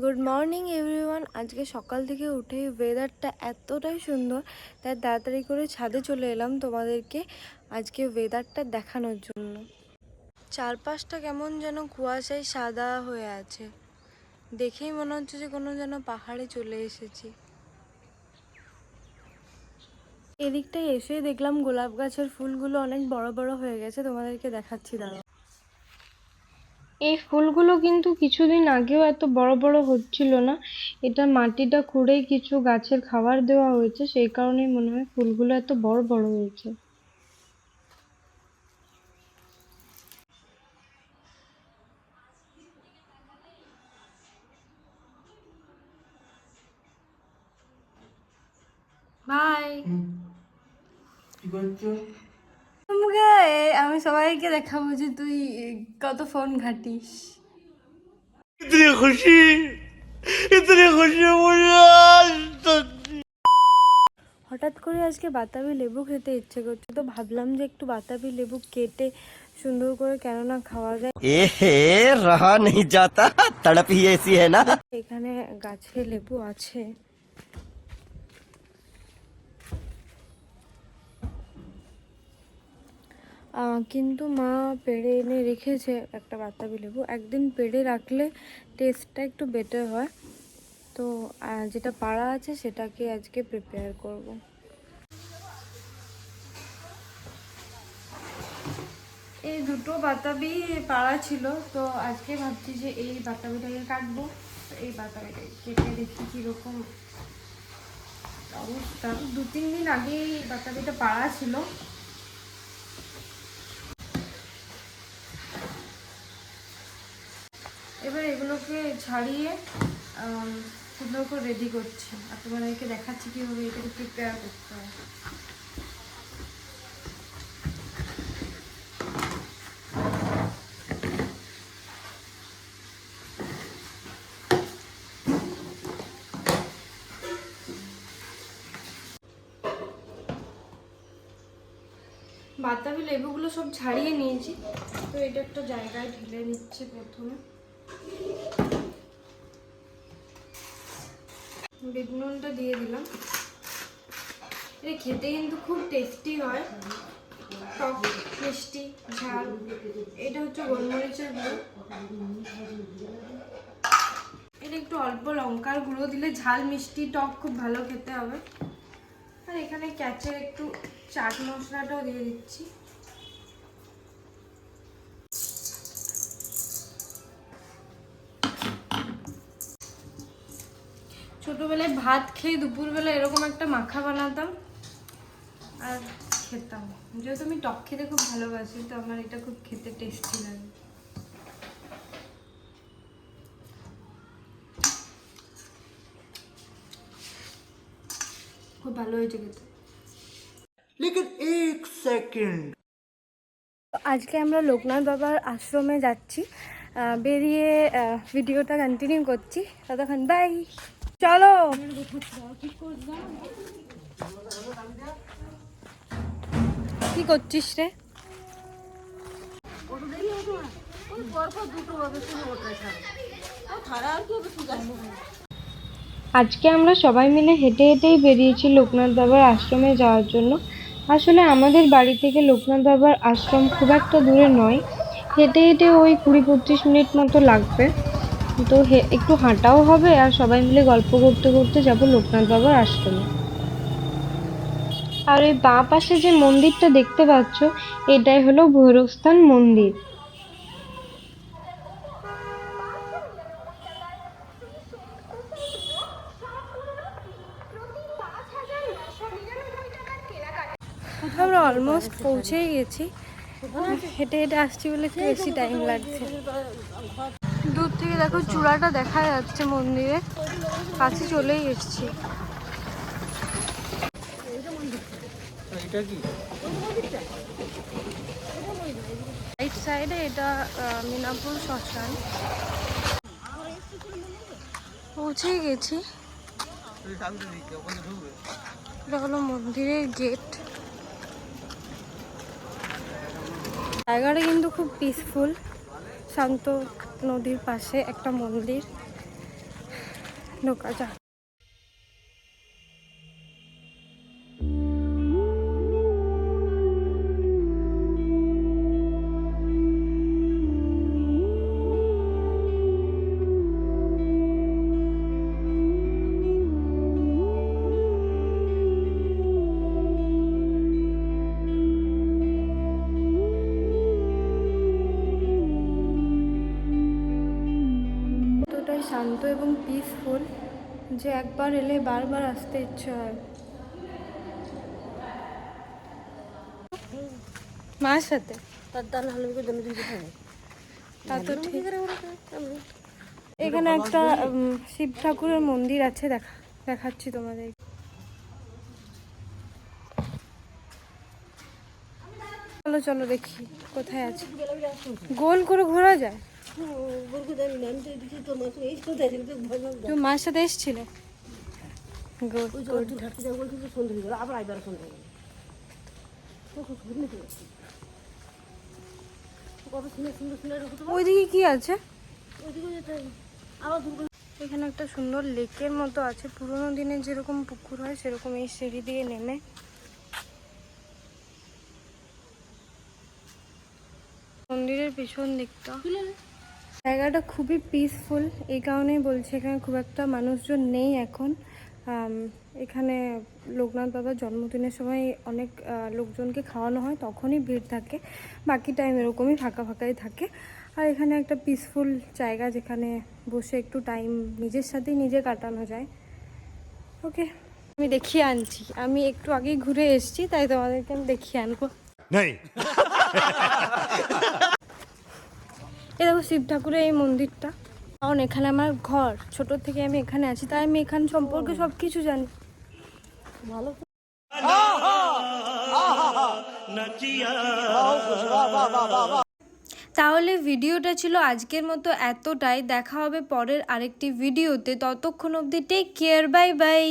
Good morning everyone আজকে সকাল থেকে উঠে ওয়েদারটা এতটাই সুন্দর, তাই তাড়াতাড়ি করে ছাদে চলে এলাম তোমাদেরকে আজকে ওয়েদারটা দেখানোর জন্য। চারপাশটা কেমন যেন কুয়াশায় সাদা হয়ে আছে। দেখেই মনে হচ্ছে যে কোনো যেন পাহাড়ে চলে এসেছি। এদিকটায় এসে দেখলাম গোলাপ গাছের ফুলগুলো অনেক বড় বড় হয়ে গেছে, তোমাদেরকে দেখাচ্ছি দাঁড়াও। এই ফুলগুলো কিন্তু কিছুদিন আগেও এত বড় বড় হচ্ছিল না। এটা মাটিটা খুঁড়েই কিছু গাছের খাবার দেওয়া হয়েছে সেই কারণেই মনে হয় ফুলগুলো এত বড় বড় হয়েছে। বাই কি করছ? গে আমি সবাইকে দেখাবো যে তুই কত ফোন ঘাটিস। ইতনি খুশি ইতনি খুশি হঠাৎ করে আজকে বাতাবি লেবু খেতে ইচ্ছে করছে তো ভাবলাম যে একটু বাতাবি লেবু কেটে সুন্দর করে কেন না খাওয়া যায়। এ হে রহা নেই যাতা তড়প এসি হ্যায় না? এখানে গাছে লেবু আছে। কিন্তু মা পেড়ে এনে রেখেছে একটা বাতাবি লেবু। একদিন পেড়ে রাখলে টেস্টটা একটু বেটার হয়। তো যেটা পাড়া আছে সেটাকে আজকে প্রিপেয়ার করব। এই দুটো বাতাবি পাড়া ছিল, তো আজকে ভাবছি যে এই বাতাবিটাকে কাটবো। তো এই বাতাবিটাকে কেটে দেখি কীরকম অবস্থা। দু তিন দিন আগে এই বাতাবিটা পাড়া ছিল। এবার এগুলোকে ছাড়িয়ে সুন্দর করে রেডি করছি। আর তোমাদেরকে দেখাচ্ছি কীভাবে এটাকে প্রিপেয়ার করতে হয়। বাতাবি লেবুগুলো সব ছাড়িয়ে নিয়েছি। তো এটা একটা জায়গায় ঢেলে নিচ্ছে প্রথমে। বিট নুনটা দিয়ে দিলাম। এটা খেতে কিন্তু খুব টেস্টি হয়। টক, মিষ্টি, ঝাল। এটা হচ্ছে গোলমরিচের গুঁড়ো। এটা একটু অল্প লঙ্কার গুঁড়ো দিলে ঝাল, মিষ্টি, টক খুব ভালো খেতে হবে। আর এখানে ক্যাচের একটু চাট মশলাটাও দিয়ে দিচ্ছি। ছোটোবেলায় ভাত খেয়ে দুপুরবেলা এরকম একটা মাখা বানাতাম আর খেতাম। যেহেতু আমি টক খেতে খুব ভালোবাসি তো আমার এটা খুব খেতে টেস্টি লাগে। খুব ভালো হয়েছে খেতে। সেকেন্ড। আজকে আমরা লোকনাথ বাবার আশ্রমে যাচ্ছি। বেরিয়ে ভিডিওটা কন্টিনিউ করছি। ততক্ষণ বাই চলো। কি করছিস রে? আজকে আমরা সবাই মিলে হেঁটে হেঁটেই বেরিয়েছি লোকনাথ বাবার আশ্রমে যাওয়ার জন্য। আসলে আমাদের বাড়ি থেকে লোকনাথ বাবার আশ্রম খুব একটা দূরে নয়। হেঁটে হেঁটে ওই কুড়ি পঁচিশ মিনিট মতো লাগবে। তো একটু হাঁটাও হবে আর সবাই মিলে গল্প করতে করতে যাব লোকনাথ বাবার আশ্রমে। আর ওই বাঁ পাশে যে মন্দিরটা দেখতে পাচ্ছ, এটাই হলো ভৈরবস্থান মন্দির। আমরা অলমোস্ট পৌঁছেই গেছি। হেঁটে হেঁটে আসছি বলে একটু বেশি টাইম লাগছে। থেকে দেখো চূড়াটা দেখা যাচ্ছে মন্দিরে। কাছে চলেই এসছি। রাইট সাইডে এটা মিনাপুর শ্মশান। পৌঁছেই গেছি। এটা হলো মন্দিরের গেট জায়গাটা কিন্তু খুব পিসফুল শান্ত নদীর পাশে একটা মন্দির ঢোকা যা শান্ত এবং পিসফুল যে একবার এলে বারবার আসতে ইচ্ছে হয়। মার সাথে? তা তো ঠিক। এখানে একটা শিব ঠাকুরের মন্দির আছে দেখা দেখাচ্ছি তোমাদের। চলো চলো দেখি কোথায় আছে। গোল করে ঘোরা যায়? তুমি মার সাথে এসছিলে. ওইদিকে কি আছে এখানে একটা সুন্দর লেকের মতো আছে। পুরোনো দিনের যেরকম পুকুর হয়, সেরকম এই সিঁড়ি দিয়ে নেমে। মন্দিরের পিছন দিকটা। জায়গাটা খুবই পিসফুল এই কারণেই বলছি এখানে খুব একটা মানুষজন নেই এখন। এখানে লোকনাথ বাবার জন্মদিনের সময় অনেক লোকজনকে খাওয়ানো হয় তখনই ভিড় থাকে বাকি টাইম এরকমই ফাঁকা ফাঁকাই থাকে। আর এখানে একটা পিসফুল জায়গা যেখানে বসে একটু টাইম নিজের সাথেই নিজে কাটানো যায়। ওকে আমি দেখিয়ে আনছি। আমি একটু আগেই ঘুরে এসেছি তাই তোমাদেরকে আমি দেখিয়ে আনব। এই দেখো শিব ঠাকুরের এই মন্দিরটা। কারণ এখানে আমার ঘর, ছোট থেকে আমি এখানে আছি, তাই আমি এখান সম্পর্কে সব কিছু জানি। ভালো তাহলে ভিডিওটা ছিল আজকের মতো এতটাই, দেখা হবে পরের আরেকটি ভিডিওতে, ততক্ষণ অবধি টেক কেয়ার বাই বাই